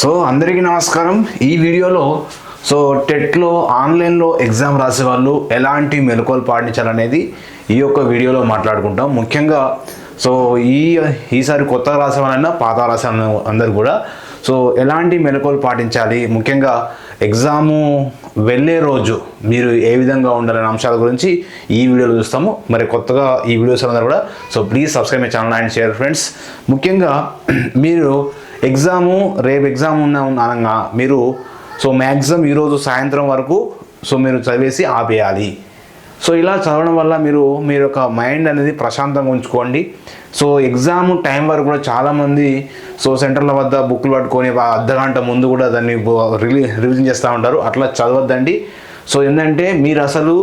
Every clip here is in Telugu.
సో అందరికీ నమస్కారం. ఈ వీడియోలో సో టెట్లో ఆన్లైన్లో ఎగ్జామ్ రాసే వాళ్ళు ఎలాంటి మెలకువలు పాటించాలనేది ఈ యొక్క వీడియోలో మాట్లాడుకుంటాం. ముఖ్యంగా సో ఈ ఈసారి కొత్తగా రాసే వాళ్ళైనా పాత రాసే అందరు కూడా సో ఎలాంటి మెలకువలు పాటించాలి? ముఖ్యంగా ఎగ్జాము వెళ్ళే రోజు మీరు ఏ విధంగా ఉండాలనే అంశాల గురించి ఈ వీడియోలో చూస్తాము. మరి కొత్తగా ఈ వీడియోస్ అందరూ కూడా so please subscribe my channel and share friends. ముఖ్యంగా మీరు ఎగ్జాము రేపు ఎగ్జామ్ ఉన్న అనగా మీరు సో మ్యాక్సిమం ఈరోజు సాయంత్రం వరకు సో మీరు చదివేసి ఆపేయాలి. సో ఇలా చదవడం వల్ల మీరు మీరు యొక్క మైండ్ అనేది ప్రశాంతంగా ఉంచుకోండి. సో ఎగ్జామ్ టైం వరకు కూడా చాలామంది సో సెంటర్ల వద్ద బుక్లు పట్టుకొని అర్ధ గంట ముందు కూడా దాన్ని రిలీ రివిజన్ చేస్తూ ఉంటారు. అట్లా చదవద్దండి. సో ఏంటంటే మీరు అసలు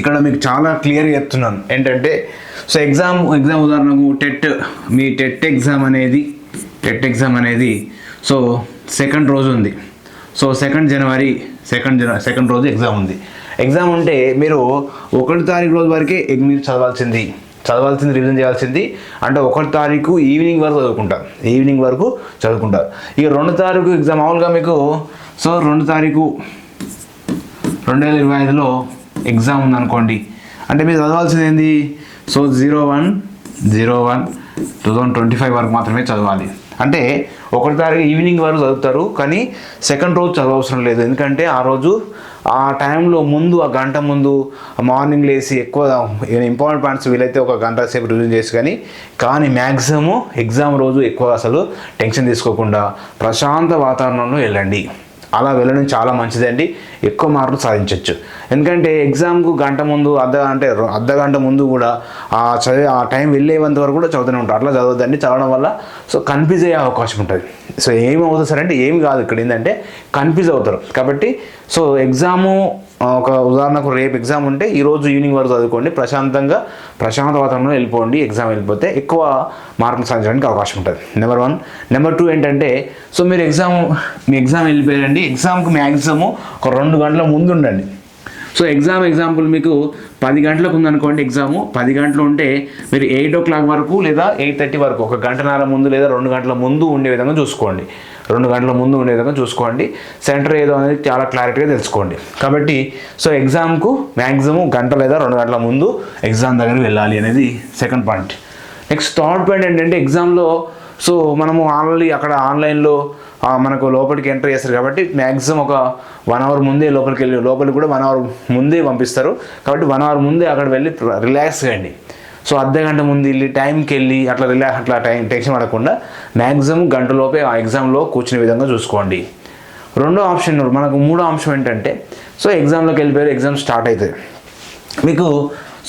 ఇక్కడ మీకు చాలా క్లియర్గా చెప్తున్నాను. ఏంటంటే సో ఎగ్జామ్ ఎగ్జామ్ ఉదాహరణకు టెట్ మీ టెట్ ఎగ్జామ్ అనేది టెట్ ఎగ్జామ్ అనేది. సో సెకండ్ రోజు ఉంది. సో సెకండ్ జనవరి సెకండ్ జన సెకండ్ రోజు ఎగ్జామ్ ఉంది. ఎగ్జామ్ ఉంటే మీరు ఒకటి తారీఖు రోజు వరకే ఎగ్ మీరు చదవాల్సింది. చదవాల్సింది రివిజన్ చేయాల్సింది. అంటే ఒకటి తారీఖు ఈవినింగ్ వరకు చదువుకుంటారు. ఈవినింగ్ వరకు చదువుకుంటారు. ఇక రెండు తారీఖు ఎగ్జామ్ మామూలుగా మీకు సో రెండు తారీఖు రెండు వేల ఇరవై ఐదులో ఎగ్జామ్ ఉందనుకోండి. అంటే మీరు చదవాల్సింది ఏంది? So zero one zero one two thousand twenty five వరకు మాత్రమే చదవాలి. అంటే ఒకటి తారీఖు ఈవినింగ్ వరకు చదువుతారు కానీ సెకండ్ రోజు చదవవసరం లేదు. ఎందుకంటే ఆ రోజు ఆ టైంలో ముందు ఆ గంట ముందు మార్నింగ్ లేసి ఎక్కువ ఇంపార్టెంట్ పాయింట్స్ వీలైతే ఒక గంట సేపు రివ్యూ చేసి కానీ కానీ మ్యాక్సిమం ఎగ్జామ్ రోజు ఎక్కువ అసలు టెన్షన్ తీసుకోకుండా ప్రశాంత వాతావరణంలో వెళ్ళండి. అలా వెళ్ళడం చాలా మంచిదండి. ఎక్కువ మార్కులు సాధించవచ్చు ఎందుకంటే ఎగ్జామ్కు గంట ముందు అర్ధ అంటే అర్ధ గంట ముందు కూడా ఆ చదివే ఆ టైం వెళ్ళేంత వరకు కూడా చదువుతూనే ఉంటారు. అట్లా చదవద్దండి. చదవడం వల్ల సో కన్ఫ్యూజ్ అయ్యే అవకాశం ఉంటుంది. సో ఏమి అవుతుంది సరే అంటే ఏమి కాదు. ఇక్కడ ఏంటంటే కన్ఫ్యూజ్ అవుతారు. కాబట్టి సో ఎగ్జాము ఒక ఉదాహరణకు రేపు ఎగ్జామ్ ఉంటే ఈరోజు ఈవినింగ్ వరకు చదువుకోండి ప్రశాంతంగా ప్రశాంత వాతావరణంలో వెళ్ళిపోండి ఎగ్జామ్ వెళ్ళిపోతే ఎక్కువ మార్కులు సాధించడానికి అవకాశం ఉంటుంది. నెంబర్ వన్ నెంబర్ టూ ఏంటంటే సో మీరు ఎగ్జామ్ మీ ఎగ్జామ్ వెళ్ళిపోయారండి ఎగ్జామ్కి మ్యాక్సిమం ఒక రెండు గంటల ముందు ఉండండి. సో ఎగ్జామ్ ఎగ్జాంపుల్ మీకు పది గంటలకు ఉందనుకోండి ఎగ్జాము. పది గంటలు ఉంటే మీరు ఎయిట్ ఓ క్లాక్ వరకు లేదా ఎయిట్ థర్టీ వరకు ఒక గంటన్నర ముందు లేదా రెండు గంటల ముందు ఉండే విధంగా చూసుకోండి. రెండు గంటల ముందు ఉండే విధంగా చూసుకోండి. సెంటర్ ఏదో అనేది చాలా క్లారిటీగా తెలుసుకోండి. కాబట్టి సో ఎగ్జామ్కు మ్యాక్సిమం గంట లేదా రెండు గంటల ముందు ఎగ్జామ్ దగ్గర వెళ్ళాలి అనేది second point. Next third point ఏంటంటే ఎగ్జామ్లో సో మనము ఆల్రెడీ అక్కడ ఆన్లైన్లో మనకు లోపలికి ఎంటర్ చేస్తారు కాబట్టి మ్యాక్సిమం ఒక వన్ అవర్ ముందే లోపలికి వెళ్ళి లోపలికి కూడా వన్ అవర్ ముందే పంపిస్తారు. కాబట్టి వన్ అవర్ ముందే అక్కడ వెళ్ళి రిలాక్స్ కండి సో అర్ధ గంట ముందు వెళ్ళి టైంకి వెళ్ళి అట్లా రిలాక్స్ అట్లా టైం టెన్షన్ పడకుండా మ్యాక్సిమం గంటలోపే ఆ ఎగ్జామ్లో కూర్చునే విధంగా చూసుకోండి. రెండో ఆప్షన్ మనకు మూడో అంశం ఏంటంటే సో ఎగ్జామ్లోకి వెళ్ళిపోయారు ఎగ్జామ్ స్టార్ట్ అవుతుంది మీకు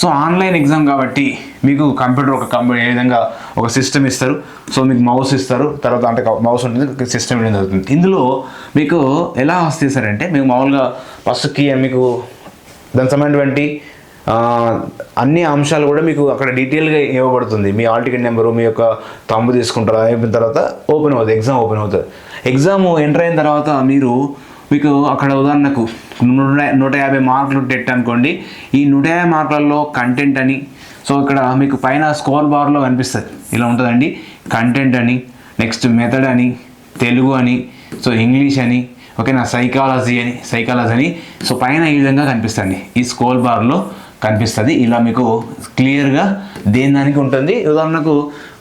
సో ఆన్లైన్ ఎగ్జామ్ కాబట్టి మీకు కంప్యూటర్ ఒక కంప్యూటర్ ఏ విధంగా ఒక సిస్టమ్ ఇస్తారు. సో మీకు మౌస్ ఇస్తారు. తర్వాత అంటే మౌస్ ఉంటుంది సిస్టమ్ ఇవ్వడం జరుగుతుంది ఇందులో మీకు ఎలా వస్తాయి సార్ అంటే మీకు మామూలుగా ఫస్ట్ కీ మీకు దానికి సంబంధించినటువంటి అన్ని అంశాలు కూడా మీకు అక్కడ డీటెయిల్గా ఇవ్వబడుతుంది. మీ ఆల్ టికెట్ నెంబరు మీ యొక్క తమ్ము తీసుకుంటారు అయిపోయిన తర్వాత ఓపెన్ అవుతుంది ఎగ్జామ్ ఓపెన్ అవుతుంది. ఎగ్జామ్ ఎంటర్ అయిన తర్వాత మీరు మీకు అక్కడ ఉదాహరణకు నూట నూట యాభై మార్కులు టెట్ అనుకోండి. ఈ నూట యాభై మార్కులలో కంటెంట్ అని సో ఇక్కడ మీకు పైన స్కోర్ బార్లో కనిపిస్తుంది. ఇలా ఉంటుందండి. కంటెంట్ అని నెక్స్ట్ మెథడ్ అని తెలుగు అని సో ఇంగ్లీష్ అని ఓకేనా సైకాలజీ అని సైకాలజీ అని సో పైన ఈ విధంగా కనిపిస్తుంది ఈ స్కోర్ బార్లో కనిపిస్తుంది. ఇలా మీకు క్లియర్గా దేని దానికి ఉంటుంది? ఉదాహరణకు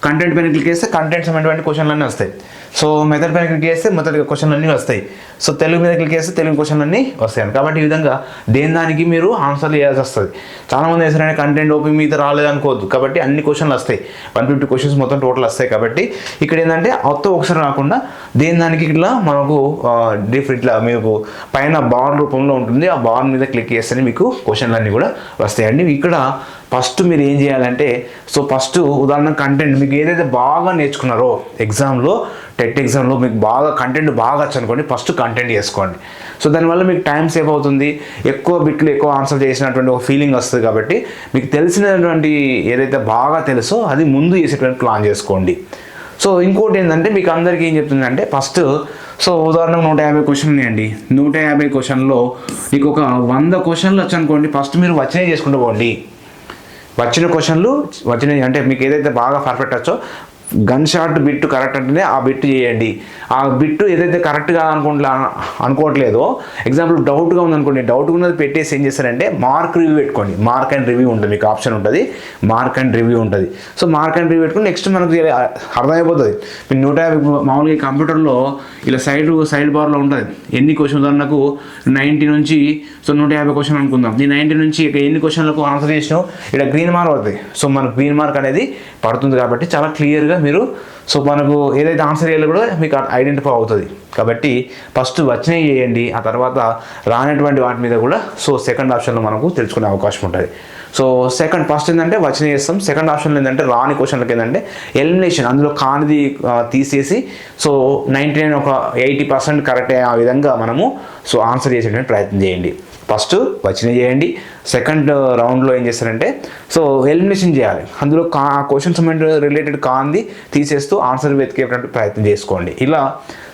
కంటెంట్ పైన క్లిక్ చేస్తే కంటెంట్ సంబంధించిన క్వశ్చన్లన్నీ వస్తాయి. సో మెథడ్ పైన క్లిక్ చేస్తే మెథడ్ క్వశ్చన్ అన్నీ వస్తాయి. సో తెలుగు మీద క్లిక్ చేస్తే తెలుగు క్వశ్చన్ అన్నీ వస్తాయి కాబట్టి ఈ విధంగా దేని దానికి మీరు ఆన్సర్లు చేయాల్సి వస్తుంది? చాలామంది వేసారనే కంటెంట్ ఓపెన్ మీద రాలేదనుకోవద్దు కాబట్టి అన్ని క్వశ్చన్లు వస్తాయి. వన్ ఫిఫ్టీ క్వశ్చన్స్ మొత్తం టోటల్ వస్తాయి కాబట్టి ఇక్కడ ఏంటంటే మొత్తం ఒకసారి రాకుండా దేని దానికి ఇట్లా మనకు డిఫరెంట్ ఇట్లా మీకు పైన బార్ రూపంలో ఉంటుంది. ఆ బార్ మీద క్లిక్ చేస్తేనే మీకు క్వశ్చన్లు అన్నీ కూడా వస్తాయండి. ఇక్కడ ఫస్ట్ మీరు ఏం చేయాలంటే సో ఫస్ట్ ఉదాహరణ కంటెంట్ మీకు ఏదైతే బాగా నేర్చుకున్నారో ఎగ్జామ్లో టెట్ ఎగ్జామ్లో మీకు బాగా కంటెంట్ బాగా వచ్చు అనుకోండి ఫస్ట్ కంటెంట్ చేసుకోండి. సో దానివల్ల మీకు టైం సేవ్ అవుతుంది. ఎక్కువ బిట్లు ఎక్కువ ఆన్సర్ చేసినటువంటి ఒక ఫీలింగ్ వస్తుంది కాబట్టి మీకు తెలిసినటువంటి ఏదైతే బాగా తెలుసో అది ముందు చేసేటువంటి ప్లాన్ చేసుకోండి. సో ఇంకోటి ఏంటంటే మీకు అందరికీ ఏం చెప్తుందంటే ఫస్ట్ సో ఉదాహరణకు నూట యాభై క్వశ్చన్ ఉన్నాయండి. నూట యాభై క్వశ్చన్లో మీకు ఒక వంద క్వశ్చన్లు వచ్చనుకోండి. ఫస్ట్ మీరు వచ్చినవి చేసుకుంటూ పోండి. వచ్చిన క్వశ్చన్లు వచ్చిన అంటే మీకు ఏదైతే బాగా పర్ఫెక్ట్ వచ్చో గన్ షాట్ బిట్టు కరెక్ట్ అంటేనే ఆ బిట్టు చేయండి. ఆ బిట్టు ఏదైతే కరెక్ట్గా అనుకుంటా అనుకోవట్లేదో ఎగ్జాంపుల్ డౌట్గా ఉందనుకోండి డౌట్ ఉన్నది పెట్టేసి ఏం చేస్తారంటే మార్క్ రివ్యూ పెట్టుకోండి. మార్క్ అండ్ రివ్యూ ఉంటుంది మీకు ఆప్షన్ ఉంటుంది. మార్క్ అండ్ రివ్యూ ఉంటుంది. సో మార్క్ అండ్ రివ్యూ పెట్టుకుని నెక్స్ట్ మనకు అర్థమైపోతుంది. మీరు నూట యాభై మామూలుగా ఈ కంప్యూటర్లో ఇలా సైడ్ సైడ్ బార్లో ఉంటుంది. ఎన్ని క్వశ్చన్ ఉదాహరణకు నైంటీ నుంచి సో నూట యాభై క్వశ్చన్ అనుకుందాం. ఈ నైంటీ నుంచి ఇక ఎన్ని క్వశ్చన్లకు ఆన్సర్ చేసినా ఇక్కడ గ్రీన్ మార్క్ అవుతుంది. సో మనకు గ్రీన్ మార్క్ అనేది పడుతుంది కాబట్టి చాలా క్లియర్గా మీరు సో మనకు ఏదైతే ఆన్సర్ చేయాలో కూడా మీకు ఐడెంటిఫై అవుతుంది. కాబట్టి ఫస్ట్ వచ్చినవి చేయండి ఆ తర్వాత రానటువంటి వాటి మీద కూడా సో సెకండ్ ఆప్షన్లో మనకు తెలుసుకునే అవకాశం ఉంటుంది. సో సెకండ్ ఫస్ట్ ఏంటంటే వచ్చిన చేస్తాం. సెకండ్ ఆప్షన్లో ఏంటంటే రాని క్వశ్చన్లకి ఏంటంటే ఎలిమినేషన్ అందులో కానిది తీసేసి సో నైంటీ నైన్ ఒక ఎయిటీ పర్సెంట్ కరెక్ట్ అయ్యే ఆ విధంగా మనము సో ఆన్సర్ చేసేటువంటి ప్రయత్నం చేయండి. ఫస్ట్ వచ్చినవి చేయండి సెకండ్ రౌండ్లో ఏం చేస్తారంటే సో ఎలిమినేషన్ చేయాలి. అందులో కా క్వశ్చన్స్ రిలేటెడ్ కాంది తీసేస్తూ ఆన్సర్ వెతికేటువంటి ప్రయత్నం చేసుకోండి. ఇలా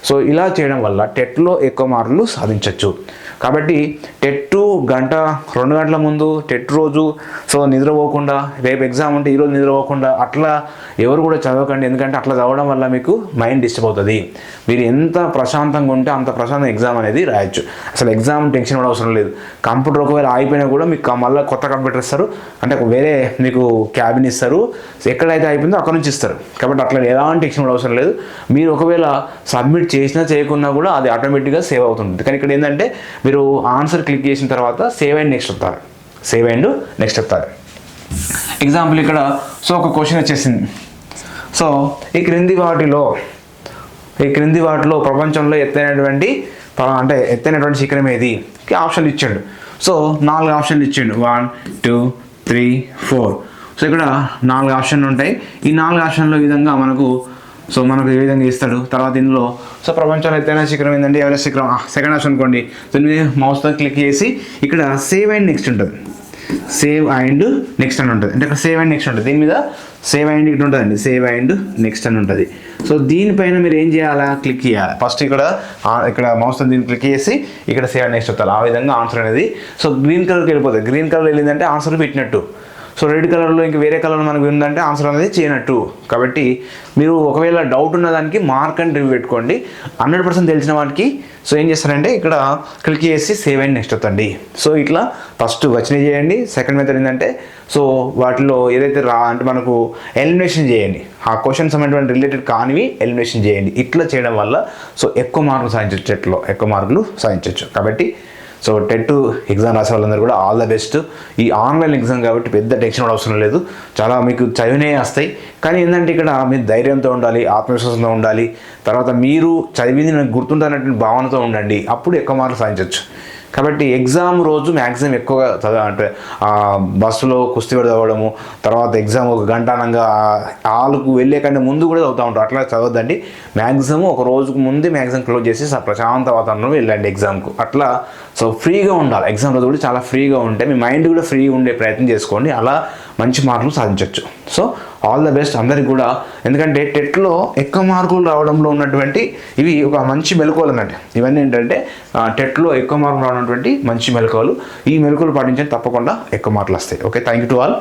సో ఇలా చేయడం వల్ల టెట్లో ఎక్కువ మార్కులు సాధించవచ్చు కాబట్టి టెట్ గంట రెండు గంటల ముందు టెట్ రోజు సో నిద్రపోకుండా రేపు ఎగ్జామ్ ఉంటే ఈరోజు నిద్రపోకుండా అట్లా ఎవరు కూడా చదవకండి. ఎందుకంటే అట్లా చదవడం వల్ల మీకు మైండ్ డిస్టర్బ్ అవుతుంది. మీరు ఎంత ప్రశాంతంగా ఉంటే అంత ప్రశాంతం ఎగ్జామ్ అనేది రాయొచ్చు. అసలు ఎగ్జామ్ టెన్షన్ కూడా అవసరం లేదు. కంప్యూటర్ ఒకవేళ ఆగిపోయినా కూడా మీకు మళ్ళీ కొత్త కంప్యూటర్ ఇస్తారు. అంటే వేరే మీకు క్యాబిన్ ఇస్తారు. ఎక్కడైతే అయిపోయిందో అక్కడ నుంచి ఇస్తారు. కాబట్టి అట్లా ఎలాంటి టెన్షన్ అవసరం లేదు. మీరు ఒకవేళ సబ్మిట్ చేసినా చేయకున్నా కూడా అది ఆటోమేటిక్గా సేవ్ అవుతుంది. కానీ ఇక్కడ ఏంటంటే మీరు ఆన్సర్ క్లిక్ చేసిన తర్వాత సేవ్ అండ్ నెక్స్ట్ వస్తారు సేవ్ అండ్ నెక్స్ట్ వస్తారు ఎగ్జాంపుల్ ఇక్కడ సో ఒక క్వశ్చన్ వచ్చేసింది. సో ఈ క్రింది వాటిలో ఈ క్రింది వాటిలో ప్రపంచంలో ఎత్తైనటువంటి అంటే ఎత్తైనటువంటి శిఖరం ఏది? ఆప్షన్లు ఇచ్చాడు. సో నాలుగు ఆప్షన్లు ఇచ్చాడు. One two three four. So ఇక్కడ నాలుగు ఆప్షన్లు ఉంటాయి. ఈ నాలుగు ఆప్షన్ల విధంగా మనకు సో మనకు ఏ విధంగా ఇస్తాడు? తర్వాత ఇందులో సో ప్రపంచంలో ఎత్తైన శిఖరం ఏంటంటే ఎవరెస్ట్ శిఖరం? సెకండ్ ఆప్షన్ అనుకోండి. దీని మౌస్తో క్లిక్ చేసి ఇక్కడ సేవ్ అండ్ నెక్స్ట్ ఉంటుంది. సేవ్ అండ్ నెక్స్ట్ అని ఉంటుంది. అంటే ఇక్కడ సేవ్ అండ్ నెక్స్ట్ ఉంటుంది. దీని మీద సేవ్ అండ్ ఇక్కడ ఉంటుందండి. సేవ్ అండ్ నెక్స్ట్ అని ఉంటుంది. సో దీనిపైన మీరు ఏం చేయాలా? క్లిక్ చేయాలి? ఫస్ట్ ఇక్కడ ఇక్కడ మౌస్ దీన్ని క్లిక్ చేసి ఇక్కడ సేవ్ అండ్ నెక్స్ట్ వస్తారు ఆ విధంగా ఆన్సర్ అనేది. సో గ్రీన్ కలర్కి వెళ్ళిపోతుంది గ్రీన్ కలర్ వెళ్ళిందంటే ఆన్సర్ పెట్టినట్టు. సో రెడ్ కలర్లో ఇంక వేరే కలర్ మనకు ఉందంటే ఆన్సర్ అనేది చేయనట్టు. కాబట్టి మీరు ఒకవేళ డౌట్ ఉన్న దానికి మార్క్ అండ్ రివ్యూ పెట్టుకోండి. హండ్రెడ్ పర్సెంట్ తెలిసిన వాటికి సో ఏం చేస్తారంటే ఇక్కడ క్లిక్ చేసి సేవ్ అండ్ నెక్స్ట్ అవుతండి సో ఇట్లా ఫస్ట్ వచ్చినవి చేయండి. సెకండ్ మెథడ్ ఏంటంటే సో వాటిలో ఏదైతే రా అంటే మనకు ఎలిమినేషన్ చేయండి. ఆ క్వశ్చన్స్ అనేటువంటి రిలేటెడ్ కానివి ఎలిమినేషన్ చేయండి. ఇట్లా చేయడం వల్ల సో ఎక్కువ మార్కులు సాధించవచ్చు టెట్లో ఎక్కువ మార్కులు సాధించవచ్చు కాబట్టి సో టెట్ ఎగ్జామ్ రాసే వాళ్ళందరూ కూడా ఆల్ ద బెస్ట్. ఈ ఆన్లైన్ ఎగ్జామ్ కాబట్టి పెద్ద టెన్షన్ కూడా అవసరం లేదు. చాలా మీకు చదివినే వస్తాయి. కానీ ఏంటంటే ఇక్కడ మీరు ధైర్యంతో ఉండాలి ఆత్మవిశ్వాసంతో ఉండాలి. తర్వాత మీరు చదివింది నాకు గుర్తుంటానటువంటి భావనతో ఉండండి. అప్పుడు ఎక్కువ మార్కులు సాధించవచ్చు కాబట్టి ఎగ్జామ్ రోజు మ్యాక్సిమం ఎక్కువగా చదవ అంటే బస్సులో కుస్తీ చదవడము తర్వాత ఎగ్జామ్ ఒక గంట అనగా హాల్కు వెళ్ళే కంటే ముందు కూడా చదువుతూ ఉంటారు. అట్లా చదవద్దండి. మ్యాక్సిమం ఒక రోజుకు ముందే మ్యాక్సిమం క్లోజ్ చేసి ప్రశాంత వాతావరణంలో వెళ్ళండి ఎగ్జామ్కు. అట్లా సో ఫ్రీగా ఉండాలి. ఎగ్జామ్ రోజు కూడా చాలా ఫ్రీగా ఉంటే మీ మైండ్ కూడా ఫ్రీగా ఉండే ప్రయత్నం చేసుకోండి. అలా మంచి మార్కులు సాధించవచ్చు సో ఆల్ ద బెస్ట్ అందరికి కూడా. ఎందుకంటే టెట్లో ఎక్కువ మార్కులు రావడంలో ఉన్నటువంటి ఇవి ఒక మంచి మెలకువలు అన్నట్టు. ఇవన్నీ ఏంటంటే టెట్లో ఎక్కువ మార్కులు రావడం మంచి మెలకువలు. ఈ మెలకువలు పాటించండి తప్పకుండా ఎక్కువ మార్కులు వస్తాయి. Okay thank you to all